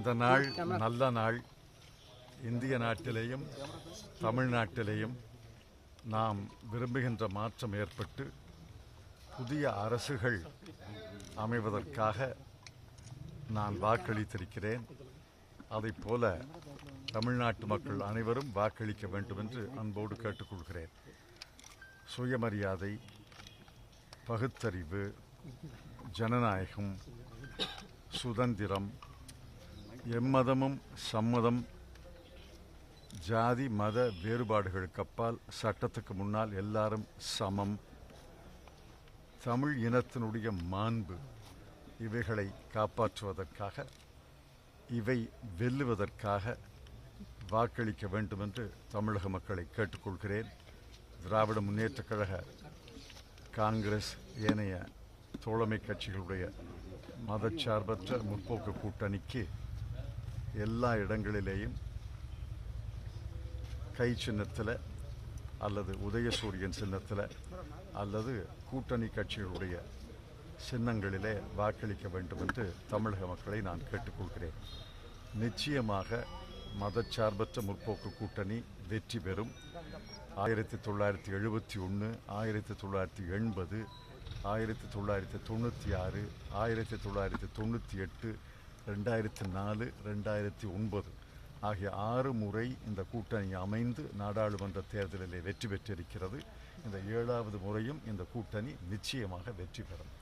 இந்த நாள் நல்ல நாள். இந்திய நாட்டிலேயும் தமிழ்நாட்டிலேயும் நாம் விரும்புகின்ற மாற்றம் ஏற்பட்டு புதிய அரசுகள் அமைவதற்காக நான் வாக்களித்திருக்கிறேன். அதைப் போல தமிழ்நாட்டு மக்கள் அனைவரும் வாக்களிக்க வேண்டும் என்று அன்போடு கேட்டுக்கொள்கிறேன். சுயமரியாதை பகுத்தறிவு ஜனநாயகம் சுதந்திரம் எம்மதமும் சம்மதம். ஜாதி மத வேறுபாடுகளுக்கு அப்பால் சட்டத்துக்கு முன்னால் எல்லாரும் சமம். தமிழ் இனத்தினுடைய மாண்பு இவைகளை காப்பாற்றுவதற்காக இவை வெல்லுவதற்காக வாக்களிக்க வேண்டும் என்று தமிழக மக்களை கேட்டுக்கொள்கிறேன். திராவிட முன்னேற்றக் கழக காங்கிரஸ் ஏனைய தோழமை கட்சிகளுடைய மதச்சார்பற்ற முற்போக்கு கூட்டணிக்கு எல்லா இடங்களிலேயும் கை சின்னத்தில் அல்லது உதயசூரியன் சின்னத்தில் அல்லது கூட்டணி கட்சிகளுடைய சின்னங்களிலே வாக்களிக்க வேண்டும் என்று தமிழக மக்களை நான் கேட்டுக்கொள்கிறேன். நிச்சயமாக மதச்சார்பற்ற முற்போக்கு கூட்டணி வெற்றி பெறும். ஆயிரத்தி தொள்ளாயிரத்தி எழுபத்தி ஒன்று ஆயிரத்தி தொள்ளாயிரத்தி எண்பது ஆயிரத்தி தொள்ளாயிரத்தி தொண்ணூற்றி ஆறு ஆயிரத்தி தொள்ளாயிரத்தி தொண்ணூற்றி எட்டு ரெண்டாயிரத்தி நாலு ரெண்டாயிரத்தி ஒன்பது ஆகிய ஆறு முறை இந்த கூட்டணி அமைந்து நாடாளுமன்ற தேர்தலிலே வெற்றி பெற்றிருக்கிறது. இந்த ஏழாவது முறையும் இந்த கூட்டணி நிச்சயமாக வெற்றி பெறும்.